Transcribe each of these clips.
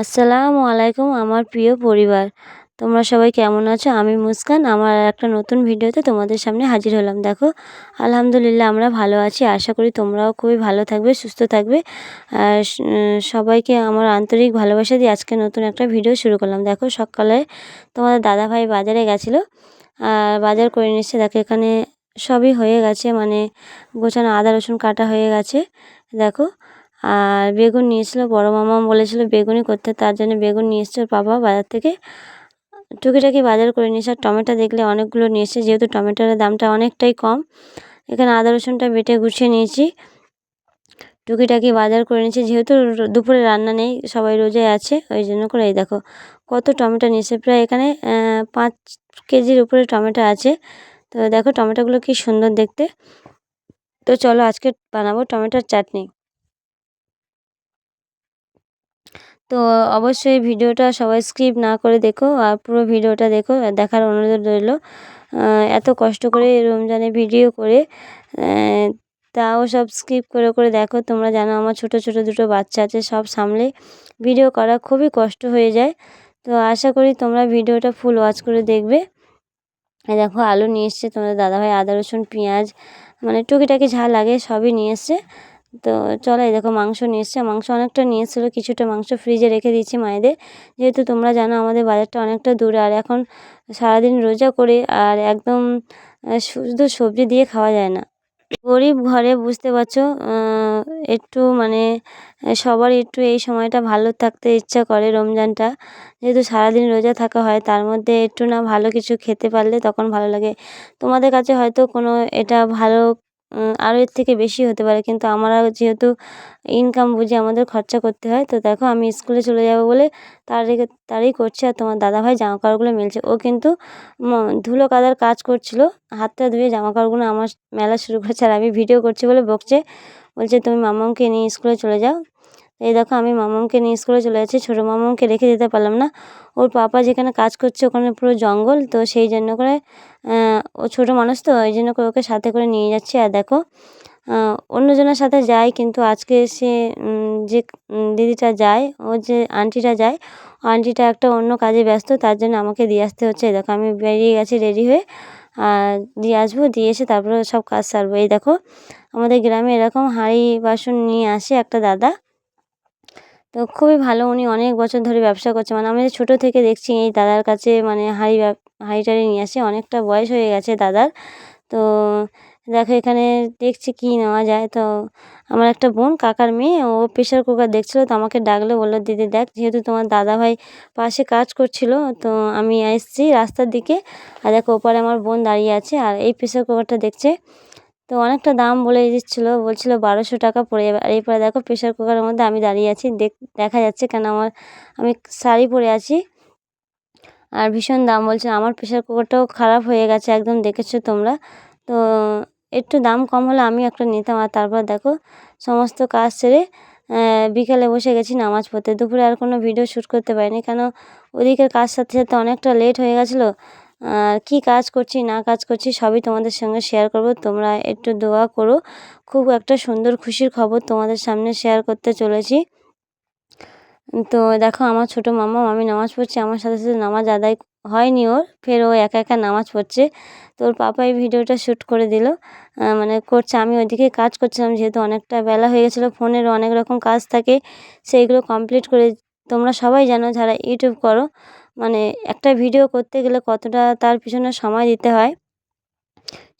আসসালামু আলাইকুম আমার প্রিয় পরিবার। তোমরা সবাই কেমন আছো? আমি মুস্কান। আমার একটা নতুন ভিডিওতে তোমাদের সামনে হাজির হলাম। দেখো, আলহামদুলিল্লাহ আমরা ভালো আছি। আশা করি তোমরাও খুবই ভালো থাকবে, সুস্থ থাকবে। আর সবাইকে আমার আন্তরিক ভালোবাসা দিয়ে আজকে নতুন একটা ভিডিও শুরু করলাম। দেখো, সকালে তোমাদের দাদাভাই বাজারে গেছিল। আর বাজার করে নিচ্ছে। দেখো, এখানে সবই হয়ে গেছে। মানে গোছানো আদা, রসুন কাটা হয়ে গেছে। দেখো আর বেগুন নিয়েছিল বড় মামা বলেছিল বেগুনই করতে, তার জন্য বেগুন নিয়ে এসছে বাবা বাজার থেকে। টুকিটাকি বাজার করে নিয়েছে আর টমেটো দেখলে অনেকগুলো নিয়ে নিয়েছে যেহেতু টমেটোর দামটা অনেকটাই কম। এখানে আদা, রসুনটা বেটে গুছিয়ে নিয়েছি। টুকিটাকি বাজার করে নিয়েছি, যেহেতু দুপুরে রান্না নেই, সবাই রোজায় আছে, ওই জন্য করে এই দেখো, কত টমেটো নিয়েছে। প্রায় এখানে পাঁচ কেজির উপরে টমেটো আছে। তো দেখো, টমেটোগুলো কি সুন্দর দেখতে। তো চলো আজকে বানাবো টমেটোর চাটনি। তো অবশ্যই ভিডিওটা সবাই স্কিপ না করে দেখো আর পুরো ভিডিওটা দেখো, দেখার অনুরোধ রইল। এত কষ্ট করে রমজানে ভিডিও করে তাও সব স্কিপ করে করে দেখো। তোমরা জানো আমার ছোট ছোট দুটো বাচ্চা আছে, সব সামলে ভিডিও করা খুবই কষ্ট হয়ে যায়। তো আশা করি তোমরা ভিডিওটা ফুল ওয়াচ করে দেখবে। দেখো আলু নিয়ে এসছে তোমাদের দাদাভাই, আদা, রসুন, পেঁয়াজ মানে টুকিটাকি ঝাল লাগে সবই নিয়ে এসছে। তো চলো এই দেখো মাংস নিয়ে এসছে। মাংস অনেকটা নিয়ে এসেছিল, কিছুটা মাংস ফ্রিজে রেখে দিয়েছি মায়েদের। যেহেতু তোমরা জানো আমাদের বাজারটা অনেকটা দূরে, আর এখন সারাদিন রোজা করে আর একদম শুধু সবজি দিয়ে খাওয়া যায় না। গরিব ঘরে বুঝতে পারছ একটু মানে সবার একটু এই সময়টা ভালো থাকতে ইচ্ছা করে রমজানটা। যেহেতু সারাদিন রোজা থাকা হয়, তার মধ্যে একটু না ভালো কিছু খেতে পারলে তখন ভালো লাগে। তোমাদের কাছে হয়তো কোনো এটা ভালো আরও এর থেকে বেশি হতে পারে। কিন্তু আমরা যেহেতু ইনকাম বুঝে আমাদের খরচা করতে হয়, তো দেখো আমি স্কুলে চলে যাব বলে তাড়াতাড়ি তাড়াতাড়ি করছে আর তোমার দাদাভাই জামা কাপড়গুলো মেলছে। ও কিন্তু ধুলো কাদার কাজ করছিল, হাতটা ধুয়ে জামা কাপড়গুলো আমার মেলা শুরু করেছে আর আমি ভিডিও করছি বলে বকছে। বলছে, তুমি মামাকে নিয়ে স্কুলে চলে যাও এই দেখো আমি মামাকে নিয়ে স্কুলে চলে যাচ্ছি। ছোটো মামাকে রেখে যেতে পারলাম না। ওর পাপা যেখানে কাজ করছে ওখানে পুরো জঙ্গল, তো সেই জন্য করে ও ছোটো মানুষ তো, ওই জন্য করে ওকে সাথে করে নিয়ে যাচ্ছি। আর দেখো অন্যজনের সাথে যায় কিন্তু আজকে সে যে দিদিটা যায়, ও যে আন্টিটা যায়, আন্টিটা একটা অন্য কাজে ব্যস্ত, তার জন্য আমাকে দিয়ে আসতে হচ্ছে। দেখো, আমি বেরিয়ে গেছি রেডি হয়ে, আর দিয়ে আসব, দিয়ে এসে তারপরে সব কাজ সারবো। এই দেখো, আমাদের গ্রামে এরকম হাঁড়ি বাসন নিয়ে আসে একটা দাদা। তো খুবই ভালো, উনি অনেক বছর ধরে ব্যবসা করছে। মানে আমি ছোটো থেকে দেখছি, এই দাদার কাছে মানে হাঁড়ি হাঁড়ি টাড়ি নিয়ে আসে, অনেকটা বয়স হয়ে গেছে দাদার। তো দেখো, এখানে দেখছি কী নেওয়া যায়। তো আমার একটা বোন, কাকার মেয়ে, ও প্রেশার কুকার দেখছিলো, তো আমাকে ডাকলো, বলল, দিদি, দেখ, যেহেতু তোমার দাদাভাই পাশে কাজ করছিল, তো আমি এসেছি রাস্তার দিকে। আর দেখো, ওপারে আমার বোন দাঁড়িয়ে আছে, আর এই প্রেশার কুকারটা দেখছে তো অনেকটা দাম বলে দিচ্ছিল, বলছিলো বারোশো টাকা পড়ে যাবে। আর এরপরে দেখো প্রেশার কুকারের মধ্যে আমি দাঁড়িয়ে আছি, দেখ, দেখা যাচ্ছে কেন আমার, আমি শাড়ি পরে আছি। আর ভীষণ দাম বলছে, আমার প্রেশার কুকারটাও খারাপ হয়ে গেছে, একদম দেখেছ তোমরা। তো একটু দাম কম হলে আমি একটা নিতাম। আর তারপর দেখো সমস্ত কাজ সেরে বিকালে বসে গেছি নামাজ পড়তে। দুপুরে আর কোনো ভিডিও শ্যুট করতে পারিনি, কেন ওদিকের কাজ সাথে সাথে অনেকটা লেট হয়ে গেছিল। কী কাজ করছি, না কাজ করছি সবই তোমাদের সঙ্গে শেয়ার করব। তোমরা একটু দোয়া করো। খুব একটা সুন্দর, খুশির খবর তোমাদের সামনে শেয়ার করতে চলেছি। তো দেখো আমার ছোটো মামা আমি নামাজ পড়ছি। আমার সাথে সাথে নামাজ আদায় হয়নি ওর। ফের ও একা একা নামাজ পড়ছে। তো ওর পাপা ভিডিওটা শ্যুট করে দিল। মানে করছে। আমি ওইদিকে কাজ করছিলাম, যেহেতু অনেকটা বেলা হয়ে গেছিল। ফোনেরও অনেক রকম কাজ থাকে, সেইগুলো কমপ্লিট করে তোমরা সবাই জানো যারা ইউটিউব করো। মানে একটা ভিডিও করতে গেলে কতটা তার পিছনে সময় দিতে হয়,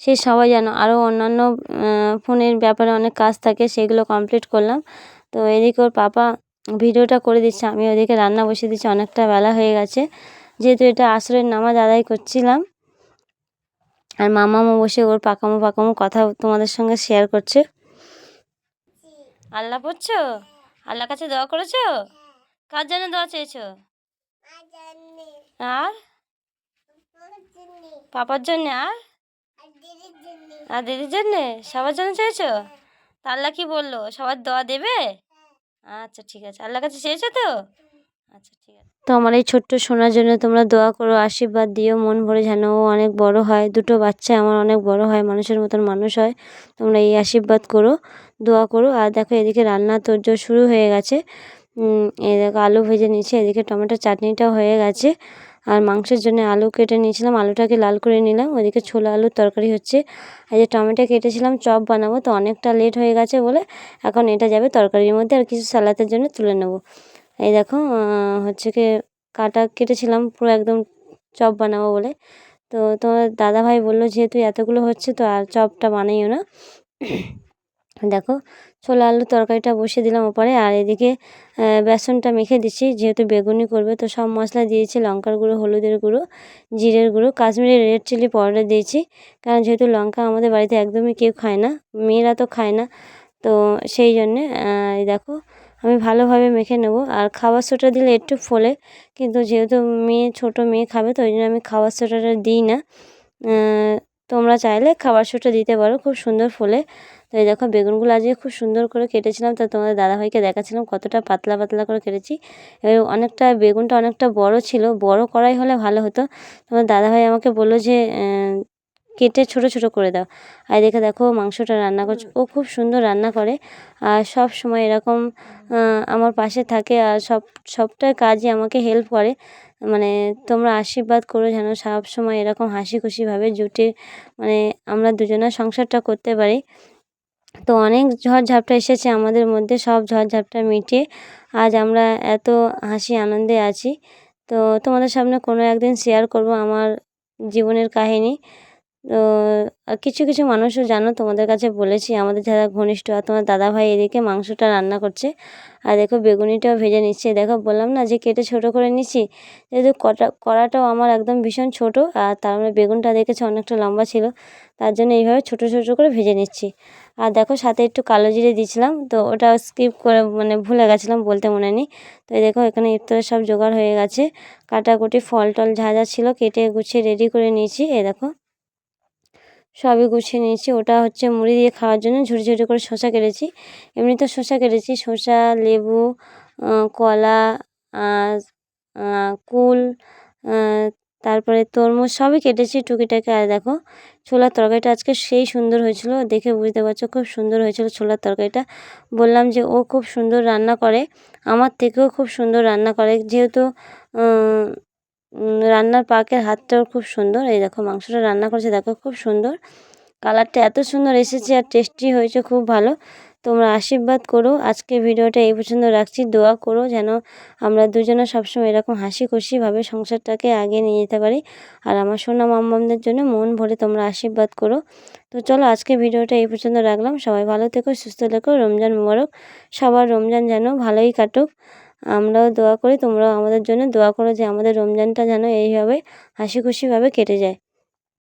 সে সবাই জানো। আরও অন্যান্য ফোনের ব্যাপারে অনেক কাজ থাকে, সেগুলো কমপ্লিট করলাম। তো এদিকে ওর পাপা ভিডিওটা করে দিচ্ছে, আমি ওদিকে রান্না বসিয়ে দিচ্ছি, অনেকটা বেলা হয়ে গেছে। যেহেতু এটা আসরের নামাজ আদায় করছিলাম, আর মামামো বসে ওর পাকামো পাকামো কথা তোমাদের সঙ্গে শেয়ার করছে। আল্লাহ পড়ছো? আল্লাহ কাছে দোয়া করেছ? কার জন্য দোয়া চেয়েছো? আর? পাপার জন্য আর? আর দিদির জন্যে। সবার জন্য চেয়েছো? তা আল্লাহ কি বলল? সবার দোয়া দেবে? আচ্ছা ঠিক আছে। আল্লাহ কাছে চেয়েছো তো? আচ্ছা ঠিক আছে। তো আমার এই ছোট্ট শোনার জন্য তোমরা দোয়া করো আশীর্বাদ দিও মন ভরে যেন ও অনেক বড় হয়। দুটো বাচ্চা আমার অনেক বড় হয় মানুষের মতন মানুষ হয়। তোমরা এই আশীর্বাদ করো দোয়া করো। আর দেখো এদিকে রান্না তোর শুরু হয়ে গেছে। দেখো আলু ভেজে নিয়েছি, এদিকে টমেটোর চাটনিটাও হয়ে গেছে। আর মাংসের জন্য আলু কেটে নিয়েছিলাম, আলুটাকে লাল করে নিলাম। ওদিকে ছোলা আলুর তরকারি হচ্ছে। আর যে টমেটো কেটেছিলাম, চপ বানাবো তো অনেকটা লেট হয়ে গেছে বলে এখন এটা যাবে তরকারির মধ্যে আর কিছু সালাতের জন্য তুলে নেব। এই দেখো হচ্ছে কি কাটা কেটেছিলাম, পুরো একদম চপ বানাবো বলে। তো তোমার দাদাভাই বলল, যেহেতু এতগুলো হচ্ছে তো আর চপটা বানাইও না। দেখো, ছোলা আলুর তরকারিটা বসিয়ে দিলাম ওপরে। আর এদিকে বেসনটা মেখে দিচ্ছি, যেহেতু বেগুনি করবে, তো সব মশলা দিয়েছি, লঙ্কার গুঁড়ো, হলুদের গুঁড়ো, জিরের গুঁড়ো কাশ্মীরি রেড চিলি পাউডার দিয়েছি। কারণ যেহেতু লঙ্কা আমাদের বাড়িতে একদমই কেউ খায় না, মেয়েরা তো খায় না, তো সেই জন্যে দেখো, আমি ভালোভাবে মেখে নেব। আর খাবার সোটা দিলে একটু ফোলে, কিন্তু যেহেতু মেয়ে, ছোট মেয়ে খাবে, তো ওই জন্য আমি খাবার সোটাটা দিই না। তোমরা চাইলে খাবার সোটা দিতে পারো, খুব সুন্দর ফুলে। তো এই দেখো, বেগুনগুলো আজকে খুব সুন্দর করে কেটেছিলাম, তো তোমাদের দাদাভাইকে দেখাচ্ছিলাম কতটা পাতলা পাতলা করে কেটেছি। এবার অনেকটা, বেগুনটা অনেকটা বড় ছিল, বড় করাই হলে ভালো হতো। তোমার দাদাভাই আমাকে বলল যে কেটে ছোট ছোট করে দাও। আর দেখে দেখো মাংসটা রান্না করছে, ও খুব সুন্দর রান্না করে। আর সব সময় এরকম আমার পাশে থাকে আর সব সবটাই কাজে আমাকে হেল্প করে। মানে তোমরা আশীর্বাদ করো যেন সব সময় এরকম হাসি খুশিভাবে জুটে মানে আমরা দুজনের সংসারটা করতে পারি। তো অনেক ঝড়ঝাপটা এসেছে আমাদের মধ্যে, সব ঝড়ঝাপটা মিটিয়ে আজ আমরা এত হাসি আনন্দে আছি। তো তোমাদের সামনে কোনো একদিন শেয়ার করব আমার জীবনের কাহিনী। কিছু কিছু মানুষও জানো তোমাদের কাছে বলেছি, আমাদের যারা ঘনিষ্ঠ আর তোমার দাদাভাই এদিকে মাংসটা রান্না করছে, আর দেখো বেগুনিটাও ভেজে নিচ্ছে। দেখো বললাম না যে কেটে ছোট করে নিচ্ছি, যেহেতু কটা, কড়াটাও আমার একদম ভীষণ ছোট, আর তার মানে বেগুনটা দেখেছে অনেকটা লম্বা ছিল, তার জন্য এইভাবে ছোট ছোট করে ভেজে নিচ্ছি। আর দেখো সাথে একটু কালো জিরে দিয়েছিলাম, তো ওটা স্কিপ করে মানে ভুলে গেছিলাম বলতে মনে নেই। তো এই দেখো এখানে ইফতারের সব জোগাড় হয়ে গেছে, কাটাকুটি ফল টল যা যা ছিল কেটে গুছিয়ে রেডি করে নিয়েছি, এই দেখো। সবই গুছিয়ে নিয়েছি। ওটা হচ্ছে মুড়ি দিয়ে খাওয়ার জন্য ঝুড়ি ঝুড়ি করে শসা কেটেছি। এমনি তো শসা কেটেছি, শসা, লেবু কলা কুল তারপরে তরমুজ সবই কেটেছি টুকিটাকে। আর দেখো, ছোলার তরকারিটা আজকে সেই সুন্দর হয়েছিল, দেখে বুঝতে পারছ খুব সুন্দর হয়েছিল ছোলার তরকারিটা। বললাম যে ও খুব সুন্দর রান্না করে, আমার থেকেও খুব সুন্দর রান্না করে। যেহেতু রান্নার পাকের হাতটাও খুব সুন্দর। এই দেখো, মাংসটা রান্না করেছে, দেখো খুব সুন্দর। কালারটা এত সুন্দর এসেছে আর টেস্টি হয়েছে, খুব ভালো। তোমরা আশীর্বাদ করো। আজকে ভিডিওটা এই পর্যন্ত রাখছি। দোয়া করো যেন আমরা দুজনে সবসময় এরকম হাসি খুশিভাবে সংসারটাকে আগে নিয়ে যেতে পারি। আর আমার সোনা মাম্মামদের জন্য মন ভরে তোমরা আশীর্বাদ করো। তো চলো, আজকে ভিডিওটা এই পর্যন্ত রাখলাম। সবাই ভালো থেকো, সুস্থ থেকো। রমজান মোবারক। সবার রমজান যেন ভালোই কাটুক। আমরাও দোয়া করি, তোমরাও আমাদের জন্য দোয়া করো যে আমাদের রমজানটা যেন এইভাবে হাসি খুশিভাবে কেটে যায়।